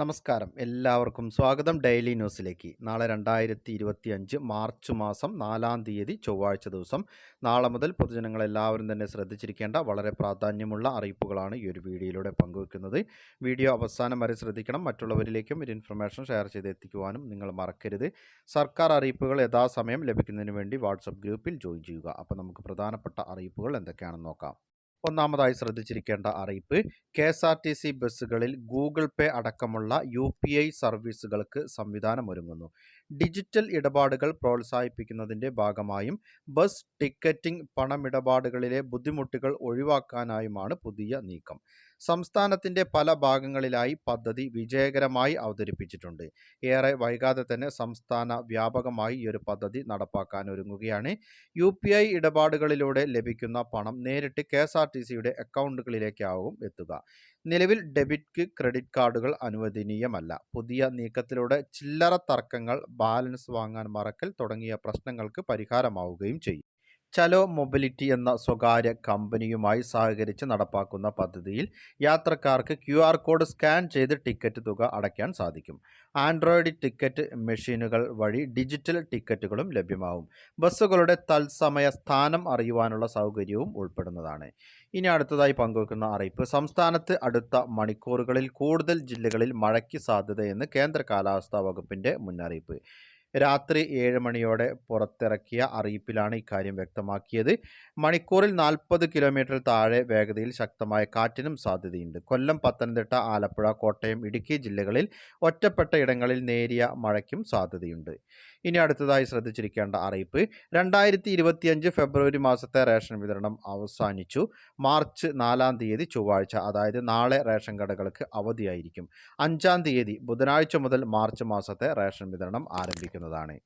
നമസ്കാരം. എല്ലാവർക്കും സ്വാഗതം ഡെയിലി ന്യൂസിലേക്ക്. നാളെ രണ്ടായിരത്തി ഇരുപത്തി അഞ്ച് മാർച്ച് മാസം നാലാം തീയതി ചൊവ്വാഴ്ച ദിവസം. നാളെ മുതൽ പൊതുജനങ്ങൾ എല്ലാവരും തന്നെ ശ്രദ്ധിച്ചിരിക്കേണ്ട വളരെ പ്രാധാന്യമുള്ള അറിയിപ്പുകളാണ് ഈ ഒരു വീഡിയോയിലൂടെ പങ്കുവെക്കുന്നത്. വീഡിയോ അവസാനം വരെ ശ്രദ്ധിക്കണം. മറ്റുള്ളവരിലേക്കും ഒരു ഇൻഫർമേഷൻ ഷെയർ ചെയ്ത് എത്തിക്കുവാനും നിങ്ങൾ മറക്കരുത്. സർക്കാർ അറിയിപ്പുകൾ യഥാസമയം ലഭിക്കുന്നതിന് വേണ്ടി വാട്സപ്പ് ഗ്രൂപ്പിൽ ജോയിൻ ചെയ്യുക. അപ്പോൾ നമുക്ക് പ്രധാനപ്പെട്ട അറിയിപ്പുകൾ എന്തൊക്കെയാണെന്ന് നോക്കാം. ഒന്നാമതായി ശ്രദ്ധിച്ചിരിക്കേണ്ട അറിയിപ്പ് K S R T C ബസ്സുകളിൽ ഗൂഗിൾ പേ അടക്കമുള്ള യു പി ഐ സർവീസുകൾക്ക് സംവിധാനമൊരുങ്ങുന്നു. ഡിജിറ്റൽ ഇടപാടുകൾ പ്രോത്സാഹിപ്പിക്കുന്നതിന്റെ ഭാഗമായും ബസ് ടിക്കറ്റിംഗ് പണമിടപാടുകളിലെ ബുദ്ധിമുട്ടുകൾ ഒഴിവാക്കാനായുമാണ് പുതിയ നീക്കം. സംസ്ഥാനത്തിന്റെ പല ഭാഗങ്ങളിലായി പദ്ധതി വിജയകരമായി അവതരിപ്പിച്ചിട്ടുണ്ട്. ഏറെ വൈകാതെ തന്നെ സംസ്ഥാന വ്യാപകമായി ഈ ഒരു പദ്ധതി നടപ്പാക്കാൻ ഒരുങ്ങുകയാണ്. യു പി ഐ ഇടപാടുകളിലൂടെ ലഭിക്കുന്ന പണം നേരിട്ട് കെ എസ് ആർ ടി സിയുടെ അക്കൗണ്ടുകളിലേക്കാവും എത്തുക. നിലവിൽ ഡെബിറ്റ് ക്രെഡിറ്റ് കാർഡുകൾ അനുവദനീയമല്ല. പുതിയ നീക്കത്തിലൂടെ ചില്ലറ തർക്കങ്ങൾ ബാലൻസ് വാങ്ങാൻ മറക്കൽ തുടങ്ങിയ പ്രശ്നങ്ങൾക്ക് പരിഹാരമാവുകയും ചെയ്യും. ചലോ മൊബിലിറ്റി എന്ന സ്വകാര്യ കമ്പനിയുമായി സഹകരിച്ച് നടപ്പാക്കുന്ന പദ്ധതിയിൽ യാത്രക്കാർക്ക് ക്യു ആർ കോഡ് സ്കാൻ ചെയ്ത് ടിക്കറ്റ് തുക അടയ്ക്കാൻ സാധിക്കും. ആൻഡ്രോയിഡ് ടിക്കറ്റ് മെഷീനുകൾ വഴി ഡിജിറ്റൽ ടിക്കറ്റുകളും ലഭ്യമാവും. ബസ്സുകളുടെ തത്സമയ സ്ഥാനം അറിയുവാനുള്ള സൗകര്യവും ഉൾപ്പെടുന്നതാണ്. ഇനി അടുത്തതായി പങ്കുവെക്കുന്ന അറിയിപ്പ്. സംസ്ഥാനത്ത് അടുത്ത മണിക്കൂറുകളിൽ കൂടുതൽ ജില്ലകളിൽ മഴയ്ക്ക് സാധ്യതയെന്ന് കേന്ദ്ര കാലാവസ്ഥാ വകുപ്പിന്റെ മുന്നറിയിപ്പ്. രാത്രി ഏഴ് മണിയോടെ പുറത്തിറക്കിയ അറിയിപ്പിലാണ് ഇക്കാര്യം വ്യക്തമാക്കിയത്. മണിക്കൂറിൽ നാൽപ്പത് കിലോമീറ്റർ താഴെ വേഗതയിൽ ശക്തമായ കാറ്റിനും സാധ്യതയുണ്ട്. കൊല്ലം പത്തനംതിട്ട ആലപ്പുഴ കോട്ടയം ഇടുക്കി ജില്ലകളിൽ ഒറ്റപ്പെട്ട ഇടങ്ങളിൽ നേരിയ മഴയ്ക്കും സാധ്യതയുണ്ട്. ഇനി അടുത്തതായി ശ്രദ്ധിച്ചിരിക്കേണ്ട അറിയിപ്പ്. രണ്ടായിരത്തി ഇരുപത്തിയഞ്ച് ഫെബ്രുവരി മാസത്തെ റേഷൻ വിതരണം അവസാനിച്ചു. മാർച്ച് നാലാം തീയതി ചൊവ്വാഴ്ച അതായത് നാളെ റേഷൻ കടകൾക്ക് അവധിയായിരിക്കും. അഞ്ചാം തീയതി ബുധനാഴ്ച മുതൽ മാർച്ച് മാസത്തെ റേഷൻ വിതരണം ആരംഭിക്കുന്നതാണ്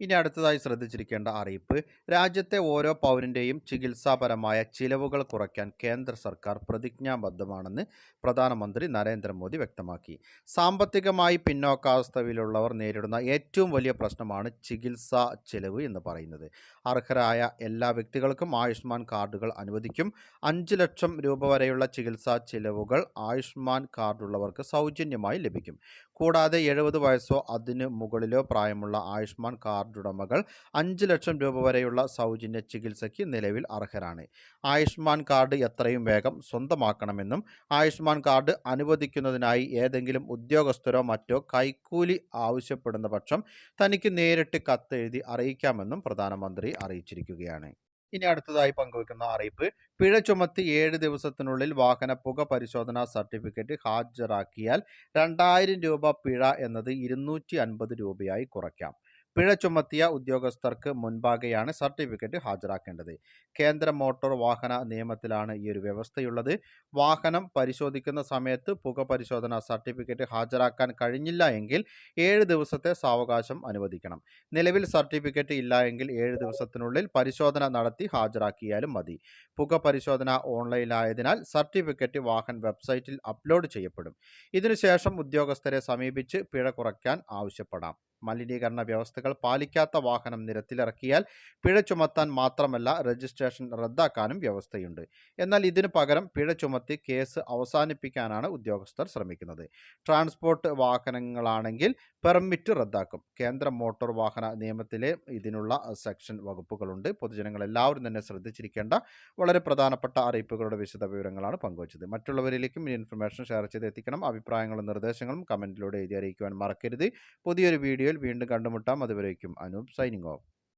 ഇനി അടുത്തതായി ശ്രദ്ധിച്ചിരിക്കേണ്ട അറിയിപ്പ്. രാജ്യത്തെ ഓരോ പൗരന്റെയും ചികിത്സാപരമായ ചിലവുകൾ കുറയ്ക്കാൻ കേന്ദ്ര സർക്കാർ പ്രതിജ്ഞാബദ്ധമാണെന്ന് പ്രധാനമന്ത്രി നരേന്ദ്രമോദി വ്യക്തമാക്കി. സാമ്പത്തികമായി പിന്നോക്കാവസ്ഥയിലുള്ളവർ നേരിടുന്ന ഏറ്റവും വലിയ പ്രശ്നമാണ് ചികിത്സാ ചെലവ് എന്ന് പറയുന്നത്. അർഹരായ എല്ലാ വ്യക്തികൾക്കും ആയുഷ്മാൻ കാർഡുകൾ അനുവദിക്കും. അഞ്ച് ലക്ഷം രൂപ വരെയുള്ള ചികിത്സാ ചിലവുകൾ ആയുഷ്മാൻ കാർഡുള്ളവർക്ക് സൗജന്യമായി ലഭിക്കും. കൂടാതെ എഴുപത് വയസ്സോ അതിന് മുകളിലോ പ്രായമുള്ള ആയുഷ്മാൻ കാർഡ് ഉടമകൾ അഞ്ച് ലക്ഷം രൂപ വരെയുള്ള സൗജന്യ ചികിത്സയ്ക്ക് നിലവിൽ അർഹരാണ്. ആയുഷ്മാൻ കാർഡ് എത്രയും വേഗം സ്വന്തമാക്കണമെന്നും ആയുഷ്മാൻ കാർഡ് അനുവദിക്കുന്നതിനായി ഏതെങ്കിലും ഉദ്യോഗസ്ഥരോ മറ്റോ കൈക്കൂലി ആവശ്യപ്പെടുന്ന പക്ഷം തനിക്ക് നേരിട്ട് കത്തെഴുതി അറിയിക്കാമെന്നും പ്രധാനമന്ത്രി അറിയിച്ചിരിക്കുകയാണ്. ഇനി അടുത്തതായി പങ്കുവെക്കുന്ന അറിയിപ്പ് പിഴ ചുമത്തി ഏഴ് ദിവസത്തിനുള്ളിൽ വാഹന പുക പരിശോധനാ സർട്ടിഫിക്കറ്റ് ഹാജരാക്കിയാൽ രണ്ടായിരം രൂപ പിഴ എന്നത് ഇരുന്നൂറ്റി അൻപത് രൂപയായി കുറയ്ക്കാം. പിഴ ചുമത്തിയ ഉദ്യോഗസ്ഥർക്ക് മുൻപാകെയാണ് സർട്ടിഫിക്കറ്റ് ഹാജരാക്കേണ്ടത്. കേന്ദ്ര മോട്ടോർ വാഹന നിയമത്തിലാണ് ഈ ഒരു വ്യവസ്ഥയുള്ളത്. വാഹനം പരിശോധിക്കുന്ന സമയത്ത് പുക പരിശോധന സർട്ടിഫിക്കറ്റ് ഹാജരാക്കാൻ കഴിഞ്ഞില്ല എങ്കിൽ ഏഴ് ദിവസത്തെ സാവകാശം അനുവദിക്കണം. നിലവിൽ സർട്ടിഫിക്കറ്റ് ഇല്ല എങ്കിൽ ഏഴ് ദിവസത്തിനുള്ളിൽ പരിശോധന നടത്തി ഹാജരാക്കിയാലും മതി. പുക പരിശോധന ഓൺലൈനായതിനാൽ സർട്ടിഫിക്കറ്റ് വാഹൻ വെബ്സൈറ്റിൽ അപ്ലോഡ് ചെയ്യപ്പെടും. ഇതിനുശേഷം ഉദ്യോഗസ്ഥരെ സമീപിച്ച് പിഴ കുറയ്ക്കാൻ ആവശ്യപ്പെടാം. മലിനീകരണ വ്യവസ്ഥകൾ പാലിക്കാത്ത വാഹനം നിരത്തിലിറക്കിയാൽ പിഴ ചുമത്താൻ മാത്രമല്ല രജിസ്ട്രേഷൻ റദ്ദാക്കാനും വ്യവസ്ഥയുണ്ട്. എന്നാൽ ഇതിനു പകരം പിഴ ചുമത്തി കേസ് അവസാനിപ്പിക്കാനാണ് ഉദ്യോഗസ്ഥർ ശ്രമിക്കുന്നത്. ട്രാൻസ്പോർട്ട് വാഹനങ്ങളാണെങ്കിൽ പെർമിറ്റ് റദ്ദാക്കും. കേന്ദ്ര മോട്ടോർ വാഹന നിയമത്തിലെ ഇതിനുള്ള സെക്ഷൻ വകുപ്പുകളുണ്ട്. പൊതുജനങ്ങൾ എല്ലാവരും തന്നെ ശ്രദ്ധിച്ചിരിക്കേണ്ട വളരെ പ്രധാനപ്പെട്ട അറിയിപ്പുകളുടെ വിശദ വിവരങ്ങളാണ് പങ്കുവച്ചത്. മറ്റുള്ളവരിലേക്കും ഈ ഇൻഫർമേഷൻ ഷെയർ ചെയ്ത് എത്തിക്കണം. അഭിപ്രായങ്ങളും നിർദ്ദേശങ്ങളും കമന്റിലൂടെ എഴുതി അറിയിക്കുവാൻ മറക്കരുത്. പുതിയൊരു വീണ്ടും കണ്ടുമുട്ടാം. അതുവരേക്കും അനൂപ് സൈനിങ് ഓഫ്.